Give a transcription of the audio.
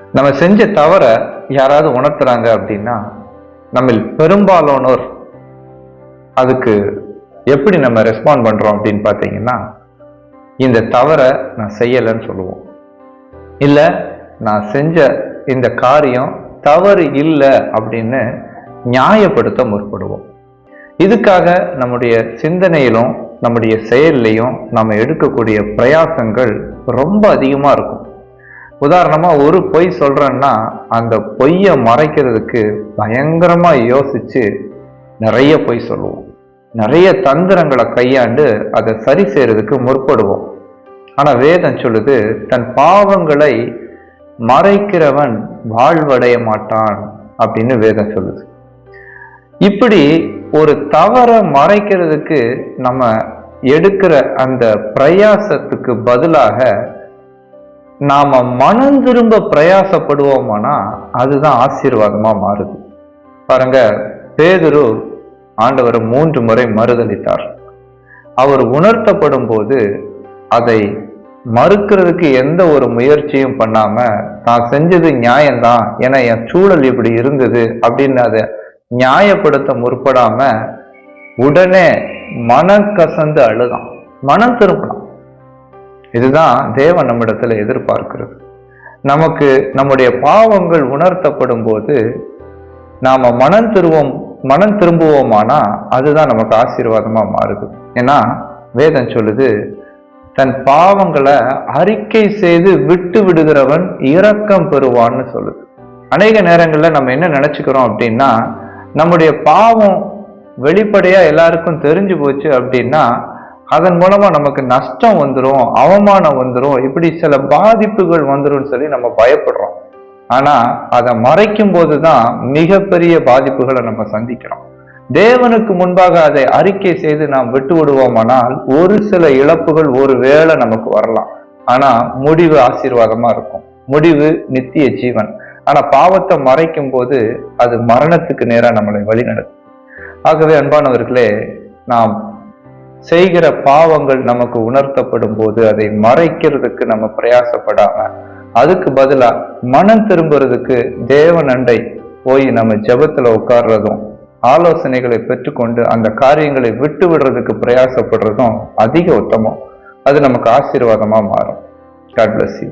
நம்ம செஞ்ச தவற யாராவது உணர்த்துறாங்க அப்படின்னா நம்ம பெரும்பாலானோர் அதுக்கு எப்படி நம்ம ரெஸ்பாண்ட் பண்றோம் அப்படின்னு பார்த்தீங்கன்னா இந்த தவறை நான் செய்யலைன்னு சொல்லுவோம். இல்லை நான் செஞ்ச இந்த காரியம் தவறு இல்லை அப்படின்னு நியாயப்படுத்த முற்படுவோம். இதுக்காக நம்முடைய சிந்தனையிலும் நம்முடைய செயல்லையும் நம்ம எடுக்கக்கூடிய பிரயாசங்கள் ரொம்ப அதிகமாக இருக்கும். உதாரணமாக ஒரு பொய் சொல்கிறேன்னா அந்த பொய்யை மறைக்கிறதுக்கு பயங்கரமாக யோசித்து நிறைய பொய் சொல்லுவோம். நிறைய தந்திரங்களை கையாண்டு அதை சரி செய்யறதுக்கு முற்படுவோம். ஆனால் வேதம் சொல்லுது தன் பாவங்களை மறைக்கிறவன் வாழ்வடைய மாட்டான் அப்படின்னு வேதம் சொல்லுது. இப்படி ஒரு தவறை மறைக்கிறதுக்கு நம்ம எடுக்கிற அந்த பிரயாசத்துக்கு பதிலாக நாம மனம் திரும்ப பிரயாசப்படுவோமானா அதுதான் ஆசீர்வாதமா மாறுது. பாருங்க பேதுரு ஆண்டவர் மூன்று முறை மறுதளித்தார் அவர் உணர்த்தப்படும் போது அதை மறுக்கிறதுக்கு எந்த ஒரு முயற்சியும் பண்ணாம நான் செஞ்சது நியாயம்தான் ஏன்னா என் சூழல் இப்படி இருந்தது அப்படின்னு அதை நியாயப்படுத்த முற்படாம உடனே மனம் கசந்து அழுதான். மனம் திரும்பலாம் இதுதான் தேவன் நம்மிடத்தில் எதிர்பார்க்கிறது. நமக்கு நம்முடைய பாவங்கள் உணர்த்தப்படும் போது நாம் மனம் திருவோம் மனம் திரும்புவோமானா அதுதான் நமக்கு ஆசீர்வாதமாக மாறுது. ஏன்னா வேதம் சொல்லுது தன் பாவங்களை அறிக்கை செய்து விட்டு விடுகிறவன் இரக்கம் பெறுவான்னு சொல்லுது. அநேக நேரங்களில் நம்ம என்ன நினச்சிக்கிறோம் அப்படின்னா நம்முடைய பாவம் வெளிப்படையாக எல்லாருக்கும் தெரிஞ்சு போச்சு அப்படின்னா அதன் மூலமா நமக்கு நஷ்டம் வந்துடும் அவமானம் வந்துடும் இப்படி சில பாதிப்புகள் வந்துடும் சொல்லி நம்ம பயப்படுறோம். ஆனா அதை மறைக்கும் போதுதான் மிகப்பெரிய பாதிப்புகளை நம்ம சந்திக்கிறோம். தேவனுக்கு முன்பாக அதை அறிக்கை செய்து நாம் விட்டு விடுவோமானால் ஒரு சில இழப்புகள் ஒரு வேளை நமக்கு வரலாம். ஆனா முடிவு ஆசீர்வாதமா இருக்கும். முடிவு நித்திய ஜீவன். ஆனா பாவத்தை மறைக்கும் போது அது மரணத்துக்கு நேரா நம்மளை வழிநடத்தும். ஆகவே அன்பானவர்களே நாம் செய்கிற பாவங்கள் நமக்கு உணர்த்தப்படும் போது அதை மறைக்கிறதுக்கு நம்ம பிரயாசப்படாம அதுக்கு பதிலா மனம் திரும்புறதுக்கு தேவன் அண்டை போய் நம்ம ஜபத்துல உட்கார்றதும் ஆலோசனைகளை பெற்றுக்கொண்டு அந்த காரியங்களை விட்டு விடுறதுக்கு பிரயாசப்படுறதும் அதிக உத்தமம். அது நமக்கு ஆசீர்வாதமா மாறும். God bless you